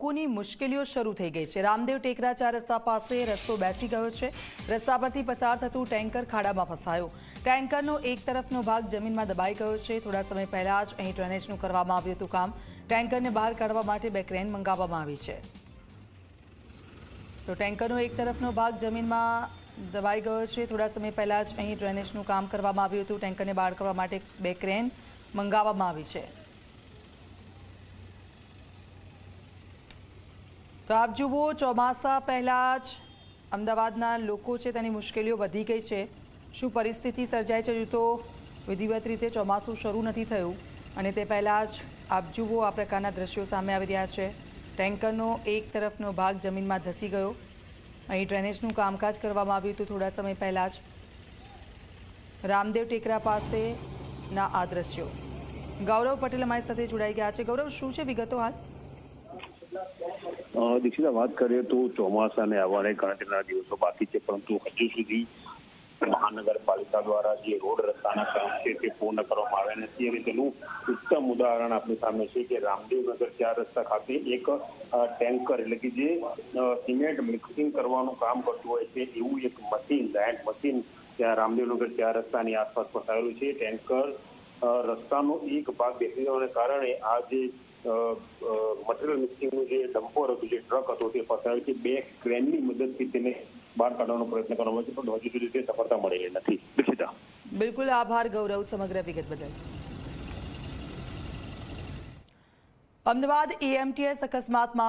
લોકોની મુશ્કેલીઓ શરૂ થઈ ગઈ છે. રામદેવ ટેકરા ચાર રસ્તા પાસે રસ્તો બેસી ગયો છે. રસ્તા પરથી પસાર થતું ટેન્કર ખાડામાં ફસાયો. ટેન્કરનો એક તરફનો ભાગ જમીનમાં દબાઈ ગયો છે. થોડા સમય પહેલા જ અહીં ડ્રેનેજનું કરવામાં આવ્યું હતું કામ. ટેન્કરને બહાર કાઢવા માટે બે ક્રેન મંગાવવામાં આવી છે. તો ટેન્કરનો એક તરફનો ભાગ જમીનમાં દબાઈ ગયો છે. થોડા સમય પહેલા જ અહીં ડ્રેનેજનું કામ કરવામાં આવ્યું હતું. ટેન્કરને બહાર કરવા માટે બે ક્રેન મંગાવવામાં આવી છે. તો આપ જુઓ, ચોમાસા પહેલાં જ અમદાવાદના લોકો છે તેની મુશ્કેલીઓ વધી ગઈ છે. શું પરિસ્થિતિ સર્જાય છે હજુ તો વિધિવત રીતે ચોમાસું શરૂ નથી થયું અને તે પહેલાં જ આપ જુઓ, આ પ્રકારના દ્રશ્યો સામે આવી રહ્યા છે. ટેન્કરનો એક તરફનો ભાગ જમીનમાં ધસી ગયો. અહીં ડ્રેનેજનું કામકાજ કરવામાં આવ્યું હતું થોડા સમય પહેલાં જ. રામદેવ ટેકરા પાસેના આ દ્રશ્યો. ગૌરવ પટેલ અમારી સાથે જોડાઈ ગયા છે. ગૌરવ, શું છે વિગતો હાલ? દીક્ષિતા, વાત કરીએ તો ચોમાસાને આવવાને ગણતરીના દિવસો બાકી છે, પરંતુ હજુ સુધી મહાનગરપાલિકા દ્વારા જે રોડ રસ્તાના કામ છે તે પૂર્ણ કરવામાં આવ્યા નથી અને તેનું ઉત્તમ ઉદાહરણ આપણી સામે છે કે રામદેવનગર ચાર રસ્તા ખાતે એક ટેન્કર એટલે કે જે સિમેન્ટ મિક્સિંગ કરવાનું કામ કરતું હોય છે, એવું એક મશીન જાયન્ટ મશીન ત્યાં રામદેવનગર ચાર રસ્તાની આસપાસ ફસાયેલું છે. ટેન્કર રસ્તાનો એક ભાગ બેસી જવાને કારણે આ જે મટીરિયલ મિક્સિંગનું જે ડમ્પર હતું જે ટ્રક હતો તે ફસાયો છે. બે ક્રેનની મદદથી તેને બહાર કાઢવાનો પ્રયત્ન કરવામાં છે પણ હજુ સુધી તે સફળતા મળેલી નથી. દીક્ષિતા. બિલકુલ આભાર ગૌરવ સમગ્ર વિગત બદલ. અમદાવાદ એએમટીએસ અકસ્માત મામલે